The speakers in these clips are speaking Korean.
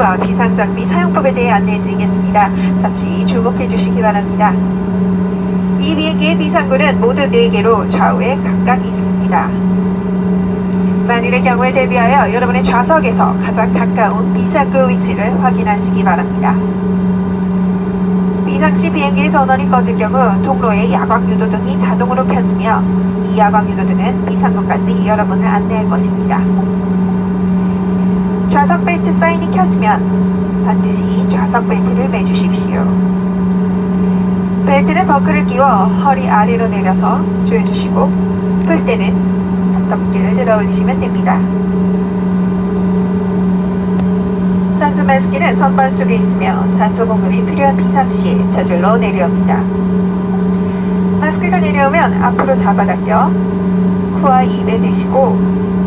위치와 비상장비 사용법에 대해 안내해 드리겠습니다. 잠시 주목해 주시기 바랍니다. 이 비행기의 비상구는 모두 4개로 좌우에 각각 있습니다. 만일의 경우에 대비하여 여러분의 좌석에서 가장 가까운 비상구 위치를 확인하시기 바랍니다. 비상시 비행기의 전원이 꺼질 경우 통로에 야광 유도등이 자동으로 켜지며 이 야광 유도등은 비상구까지 여러분을 안내할 것입니다. 좌석 벨트 사인이 켜지면 반드시 좌석 벨트를 매주십시오. 벨트는 버클을 끼워 허리 아래로 내려서 조여주시고 풀 때는 덮개를 들어 올리시면 됩니다. 산소 마스크는 선반 속에 있으며 산소 공급이 필요한 비상시에 저절로 내려옵니다. 마스크가 내려오면 앞으로 잡아당겨 코와 입에 대시고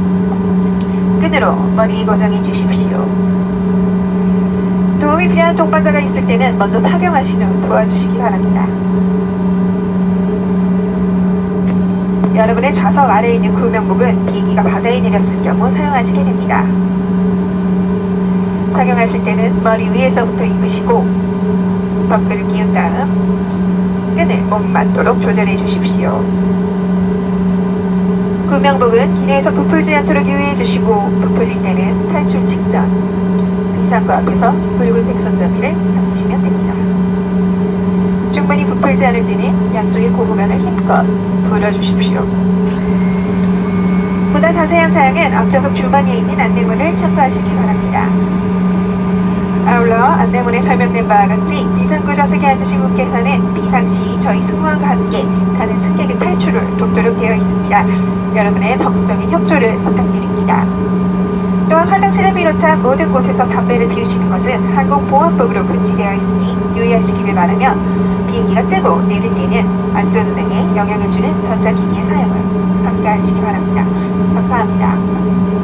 끈으로 머리 고정해 주십시오. 도움이 필요한 동반자가 있을 때는 먼저 착용하신 후 도와주시기 바랍니다. 여러분의 좌석 아래에 있는 구명복은 비행기가 바다에 내렸을 경우 사용하시게 됩니다. 착용하실 때는 머리 위에서부터 입으시고 버클을 끼운 다음 끈을 몸 맞도록 조절해 주십시오. 구명복은 기내에서 부풀지 않도록 유의해 주시고 부풀릴 때는 탈출 직전 비상구 앞에서 붉은색 손잡이를 잡으시면 됩니다. 충분히 부풀지 않을 때는 양쪽의 고무관을 힘껏 풀어주십시오. 보다 자세한 사항은 앞좌석 주머니에 있는 안내문을 참고하시기 바랍니다. 아울러 안내문에 설명된 바와 같이 비상구 좌 석에 앉으신 분께서는 비상시 저희 승무원과 함께 가는 승객의 탈출을 돕도록 되어 있습니다. 여러분의 적극적인 협조를 부탁드립니다. 또한 화장실을 비롯한 모든 곳에서 담배를 피우시는 것은 항공보안법으로 금지되어 있으니 유의하시기를 바라며 비행기가 뜨고 내릴 때는 안전운행에 영향을 주는 전자기기의 사용을 삼가하시기 바랍니다. 감사합니다.